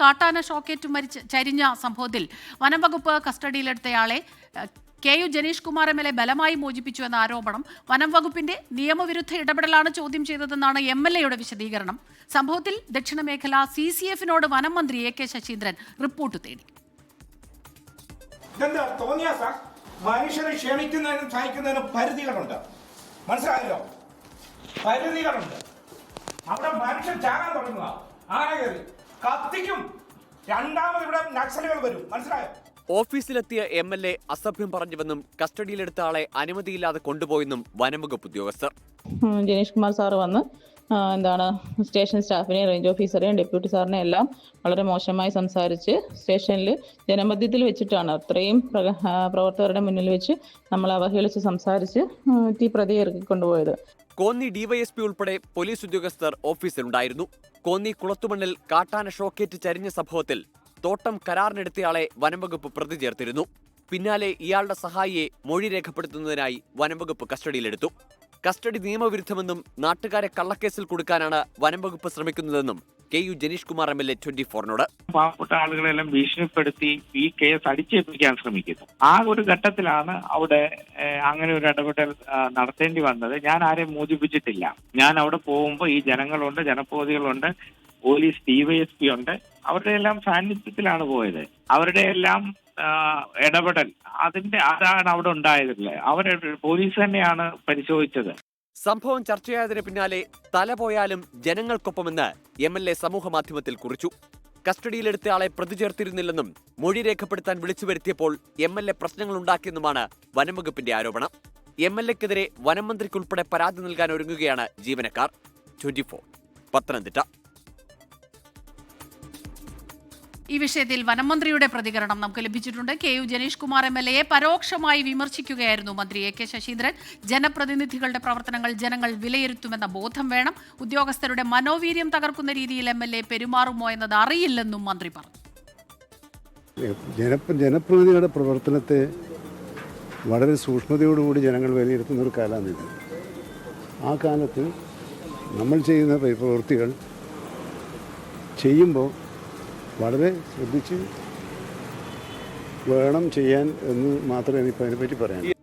കാട്ടാന ഷോക്കേറ്റ് മരിച്ച് ചരിഞ്ഞ സംഭവത്തിൽ വനം വകുപ്പ് കസ്റ്റഡിയിലെടുത്തയാളെ K U Jenish Kumar M L A ബലമായി മോചിപ്പിച്ചു എന്ന ആരോപണം വനം വകുപ്പിന്റെ നിയമവിരുദ്ധ ഇടപെടലാണ് ചോദ്യം ചെയ്തതെന്നാണ് എം എൽ എയുടെ വിശദീകരണം. സംഭവത്തിൽ ദക്ഷിണ മേഖല സി സി എഫിനോട് വനം മന്ത്രി എ കെ ശശീന്ദ്രൻ റിപ്പോർട്ട് തേടി. മനുഷ്യരെ ക്ഷണിക്കുന്നതിനും സഹിക്കുന്നതിനും പരിധികളുണ്ട്. മനസ്സിലായല്ലോ? പരിധികളുണ്ട്. അവിടെ മനുഷ്യൻ ചാകാൻ തുടങ്ങുക ആരെ കയറി? കത്തിക്കും. രണ്ടാമത് ഇവിടെ നക്സലുകൾ വരും. മനസ്സിലായോ? ഓഫീസിലെത്തിയ എം എൽ എ അസഭ്യം പറഞ്ഞുവെന്നും കസ്റ്റഡിയിലെടുത്ത ആളെ അനുമതിയില്ലാതെ കൊണ്ടുപോയെന്നും വനംവകുപ്പ് ഉദ്യോഗസ്ഥർ. ജനീഷ് കുമാർ സാറ് വന്ന് എന്താണ് സ്റ്റേഷൻ സ്റ്റാഫിനെ റേഞ്ച് ഓഫീസറെയും ഡെപ്യൂട്ടി സാറിനെ എല്ലാം വളരെ മോശമായി സംസാരിച്ച് സ്റ്റേഷനിൽ ജനമധ്യത്തിൽ വെച്ചിട്ടാണ്. അത്രയും പ്ര- പ്രവർത്തകരുടെ മുന്നിൽ വെച്ച് നമ്മൾ അവഹേളിച്ച് സംസാരിച്ച് ടി പ്രതിയെ ഇറക്കി കൊണ്ടുപോയത് കോന്നി ഡിവൈഎസ്പി ഉൾപ്പെടെ പോലീസ് ഉദ്യോഗസ്ഥർ ഓഫീസിലുണ്ടായിരുന്നു. കോന്നി കുളത്തുമണ്ണിൽ കാട്ടാന ഷോക്കേറ്റ് ചരിഞ്ഞ സംഭവത്തിൽ തോട്ടം കരാറിനെടുത്തയാളെ വനംവകുപ്പ് പ്രതി ചേർത്തിരുന്നു. പിന്നാലെ ഇയാളുടെ സഹായിയെ മൊഴി രേഖപ്പെടുത്തുന്നതിനായി വനംവകുപ്പ് കസ്റ്റഡിയിലെടുത്തു. കസ്റ്റഡി നിയമവിരുദ്ധമെന്നും നാട്ടുകാരെ കള്ളക്കേസിൽ കൊടുക്കാനാണ് വനംവകുപ്പ് ശ്രമിക്കുന്നതെന്നും K U Jenish Kumar M L A twenty ഫോറിനോട് പാവപ്പെട്ട ആളുകളെല്ലാം ഭീഷണിപ്പെടുത്തി ഈ കേസ് അടിച്ചേൽപ്പിക്കാൻ ശ്രമിക്കുന്നു. ആ ഒരു ഘട്ടത്തിലാണ് അവിടെ അങ്ങനെ ഒരു ഇടപെടൽ നടത്തേണ്ടി വന്നത്. ഞാൻ ആരെയും മോചിപ്പിച്ചിട്ടില്ല. ഞാൻ അവിടെ പോകുമ്പോൾ ഈ ജനങ്ങളുണ്ട് ജനപ്രതിനിധികളുണ്ട് പോലീസ് ഡിവൈഎസ്പി ഉണ്ട്. അവരുടെ എല്ലാം സാന്നിധ്യത്തിലാണ് പോയത്. അവരുടെ എല്ലാം ഇടപെടൽ അതിന്റെ അതാണ് അവിടെ ഉണ്ടായതില്ല അവരെ പോലീസ് തന്നെയാണ് പരിശോധിച്ചത്. സംഭവം ചർച്ചയായതിന് പിന്നാലെ തല പോയാലും ജനങ്ങൾക്കൊപ്പമെന്ന് എം എൽ എ സമൂഹ മാധ്യമത്തിൽ കുറിച്ചു. കസ്റ്റഡിയിലെടുത്ത ആളെ പ്രതി ചേർത്തിരുന്നില്ലെന്നും മൊഴി രേഖപ്പെടുത്താൻ വിളിച്ചു വരുത്തിയപ്പോൾ എം എൽ എ പ്രശ്നങ്ങൾ ഉണ്ടാക്കിയെന്നുമാണ് വനംവകുപ്പിന്റെ ആരോപണം. എം എൽ എക്കെതിരെ വനം മന്ത്രിക്കുൾപ്പെടെ പരാതി നൽകാൻ ഒരുങ്ങുകയാണ് ജീവനക്കാർ. Twenty four. പത്തനംതിട്ട. ഈ വിഷയത്തിൽ വനമന്ത്രിയുടെ പ്രതികരണം നമുക്ക് ലഭിച്ചിട്ടുണ്ട്. K U Jenish Kumar M L എയെ പരോക്ഷമായി വിമർശിക്കുകയായിരുന്നു മന്ത്രി എ കെ ശശീന്ദ്രൻ. ജനപ്രതിനിധികളുടെ പ്രവർത്തനങ്ങൾ ജനങ്ങൾ വിലയിരുത്തുമെന്ന ബോധം വേണം. ഉദ്യോഗസ്ഥരുടെ മനോവീര്യം തകർക്കുന്ന രീതിയിൽ എം എൽ എ പെരുമാറുമോ എന്നത് അറിയില്ലെന്നും മന്ത്രി പറഞ്ഞു. ജനപ്രതിനിധികളുടെ പ്രവർത്തനത്തെ വളരെ സൂക്ഷ്മതയോടുകൂടി ജനങ്ങൾ വിലയിരുത്തുന്ന ഒരു കാലമാണിത്. ആ കാലത്ത് നമ്മൾ ചെയ്യുന്ന പ്രവൃത്തികൾ ചെയ്യുമ്പോൾ വളരെ ശ്രദ്ധിച്ച് വേണം ചെയ്യാൻ എന്ന് മാത്രമേ എനിക്ക് അതിനെപ്പറ്റി പറയാൻ